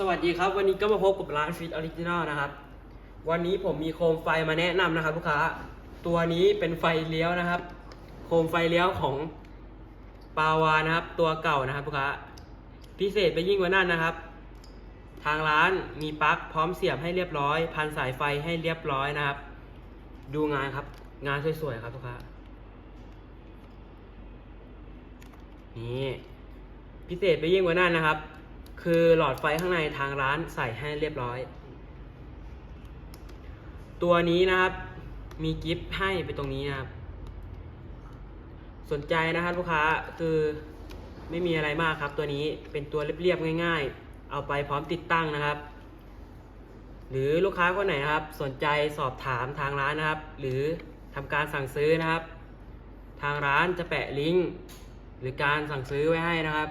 สวัสดีครับวันนี้ก็มาพบกับร้านฟิตออริจินอลนะครับ วันนี้ผมมีโคมไฟมาแนะนำนะครับลูกค้าตัวนี้เป็นไฟเลี้ยวนะครับ โคมไฟเลี้ยวของปาวานะครับ ตัวเก่านะครับลูกค้าพิเศษไปยิ่งกว่านั้นนะครับ ทางร้านมีปลั๊กพร้อมเสียบให้เรียบร้อย พันสายไฟให้เรียบร้อยนะครับ ดูงานครับ งานสวยๆครับลูกค้านี่พิเศษไปยิ่งกว่านั้นนะครับ คือหลอดไฟข้างในทางร้านใส่ให้เรียบร้อย ตัวนี้นะครับ มีกิฟต์ให้ไปตรงนี้นะครับ สนใจนะครับลูกค้าคือไม่มีอะไรมากครับ ตัวนี้เป็นตัวเรียบๆง่าย ๆ เอาไปพร้อมติดตั้งนะครับ หรือลูกค้าคนไหนนะครับ สนใจสอบถามทางร้านนะครับ หรือทำการสั่งซื้อนะครับ ทางร้านจะแปะลิงก์หรือการสั่งซื้อไว้ให้นะครับ